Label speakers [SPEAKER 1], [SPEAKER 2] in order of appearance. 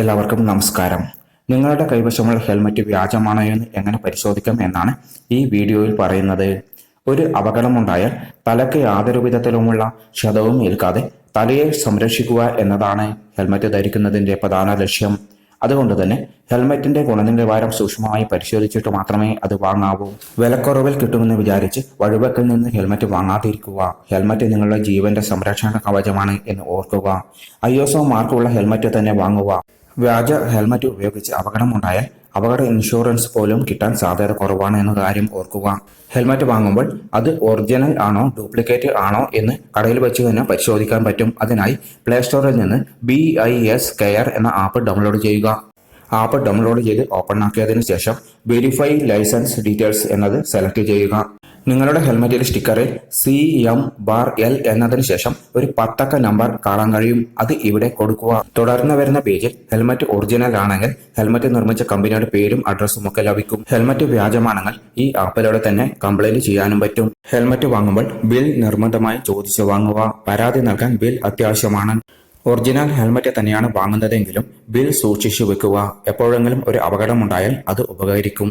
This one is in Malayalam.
[SPEAKER 1] എല്ലാവർക്കും നമസ്കാരം. നിങ്ങളുടെ കൈവശമുള്ള ഹെൽമറ്റ് വ്യാജമാണോ എന്ന് എങ്ങനെ പരിശോധിക്കാം എന്നാണ് ഈ വീഡിയോയിൽ പറയുന്നത്. ഒരു അപകടമുണ്ടായാൽ തലയ്ക്ക് യാതൊരു വിധത്തിലുമുള്ള ക്ഷതവും ഏൽക്കാതെ തലയെ സംരക്ഷിക്കുക എന്നതാണ് ഹെൽമറ്റ് ധരിക്കുന്നതിന്റെ പ്രധാന ലക്ഷ്യം. അതുകൊണ്ട് തന്നെ ഹെൽമറ്റിന്റെ ഗുണനിലവാരം സൂക്ഷ്മമായി പരിശോധിച്ചിട്ട് മാത്രമേ അത് വാങ്ങാവൂ. വിലക്കുറവിൽ കിട്ടുമെന്ന് വിചാരിച്ച് വഴുവക്കിൽ നിന്ന് ഹെൽമറ്റ് വാങ്ങാതിരിക്കുക. ഹെൽമറ്റ് നിങ്ങളുടെ ജീവന്റെ സംരക്ഷണ കവചമാണ് എന്ന് ഓർക്കുക. ഐ എസ് ഒ മാർക്കുള്ള ഹെൽമറ്റ് തന്നെ വാങ്ങുക. വ്യാജ ഹെൽമറ്റ് ഉപയോഗിച്ച് അപകടമുണ്ടായാൽ അപകട ഇൻഷുറൻസ് പോലും കിട്ടാൻ സാധ്യത കുറവാണ് എന്ന കാര്യം ഓർക്കുക. ഹെൽമറ്റ് വാങ്ങുമ്പോൾ അത് ഒറിജിനൽ ആണോ ഡ്യൂപ്ലിക്കേറ്റ് ആണോ എന്ന് കടയിൽ വെച്ച് തന്നെ പരിശോധിക്കാൻ പറ്റും. അതിനായി പ്ലേ സ്റ്റോറിൽ നിന്ന് ബി ഐ എസ് കെയർ എന്ന ആപ്പ് ഡൗൺലോഡ് ചെയ്യുക. ആപ്പ് ഡൗൺലോഡ് ചെയ്ത് ഓപ്പൺ ആക്കിയതിനു ശേഷം വെരിഫൈ ലൈസൻസ് ഡീറ്റെയിൽസ് എന്നത് സെലക്ട് ചെയ്യുക. നിങ്ങളുടെ ഹെൽമെറ്റിലെ സ്റ്റിക്കറിൽ സി എം ബാർ എൽ എന്നതിന് ശേഷം ഒരു പത്തക്ക നമ്പർ കാണാൻ കഴിയും. അത് ഇവിടെ കൊടുക്കുക. തുടർന്ന് വരുന്ന പേജിൽ ഹെൽമെറ്റ് ഒറിജിനൽ ആണെങ്കിൽ ഹെൽമെറ്റ് നിർമ്മിച്ച കമ്പനിയുടെ പേരും അഡ്രസ്സും ഒക്കെ ലഭിക്കും. ഹെൽമെറ്റ് വ്യാജമാണെങ്കിൽ ഈ ആപ്പിലൂടെ തന്നെ കംപ്ലൈന്റ് ചെയ്യാനും പറ്റും. ഹെൽമെറ്റ് വാങ്ങുമ്പോൾ ബിൽ നിർബന്ധമായി ചോദിച്ചു വാങ്ങുക. പരാതി നൽകാൻ ബിൽ അത്യാവശ്യമാണ്. ഒറിജിനൽ ഹെൽമെറ്റ് തന്നെയാണ് വാങ്ങുന്നതെങ്കിലും ബിൽ സൂക്ഷിച്ചു വെക്കുക. എപ്പോഴെങ്കിലും ഒരു അപകടമുണ്ടായാൽ അത് ഉപകരിക്കും.